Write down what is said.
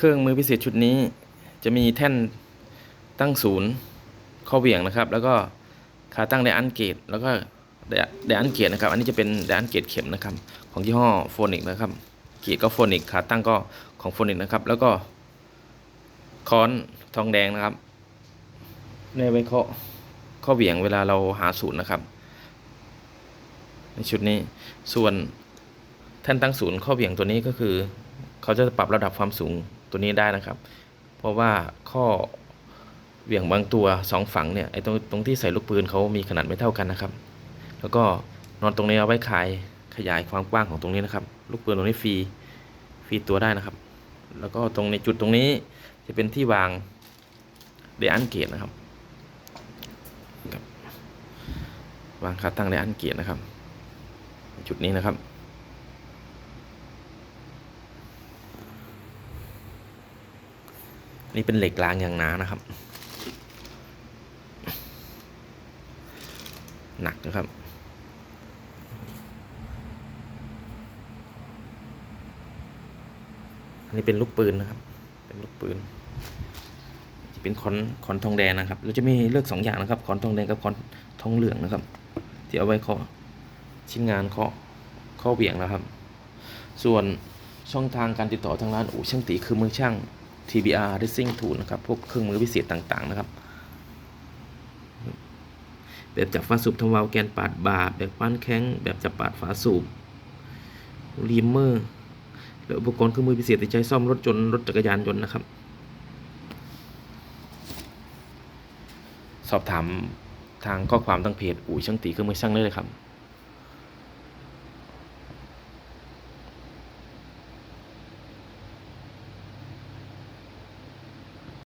เครื่องมือพิเศษชุดนี้ จะมีแท่นตั้งศูนย์ข้อเหวี่ยงนะครับ แล้วก็ขาตั้งไดอันเกตแล้วก็ไดไดอันเกตนะครับ อันนี้จะเป็นไดอันเกตเข็มนะครับ ของยี่ห้อโฟนิกนะครับ เกียร์ก็โฟนิกขาตั้งก็ของโฟนิกนะครับ แล้วก็ค้อนทองแดงนะครับในไว้ข้อข้อเหวี่ยงเวลาเราหาศูนย์นะครับ ในชุดนี้ส่วนแท่นตั้งศูนย์ข้อเหวี่ยงตัวนี้ก็คือ เขาจะปรับระดับความสูง ตัวนี้ได้นะครับ เพราะว่าข้อเหวี่ยงบางตัวสองฝั่งเนี่ยไอ้ตรงตรงที่ใส่ลูกปืนเขามีขนาดไม่เท่ากันนะครับ แล้วก็นอนตรงนี้เอาไว้ขายขยายความกว้างของตรงนี้นะครับ ลูกปืนตรงนี้ฟรีฟรีตัวได้นะครับ แล้วก็ตรงในจุดตรงนี้จะเป็นที่วางเดอันเกตนะครับวางขาตั้งเดอันเกตนะครับ จุดนี้นะครับ นี่เป็นเหล็กรางอย่างหนานะครับ หนักนะครับ อันนี้เป็นลูกปืนนะครับ เป็นลูกปืนจะเป็นคอนคอนทองแดงนะครับ เราจะมีเลือกสองอย่างนะครับคอนทองแดงกับคอนทองเหลืองนะครับ ที่เอาไว้เคาะชิ้นงานเคาะข้อเหวี่ยงนะครับ ส่วนช่องทางการติดต่อทางร้านอู่ช่างตีคือมือช่าง TBR Racing Tool นะครับ พวกเครื่องมือพิเศษต่างๆ นะครับ แบบจับฝาสูบทำวาลแกนปาดบาแบบปั้นแข้ง แบบจับปาดฝาสูบรีมเมอร์และอุปกรณ์เครื่องมือพิเศษที่ใช้ซ่อมรถจนรถจักรยานยนต์นะครับ สอบถามทางข้อความทางเพจอู่ช่างตีเครื่องมือช่างได้เลยครับ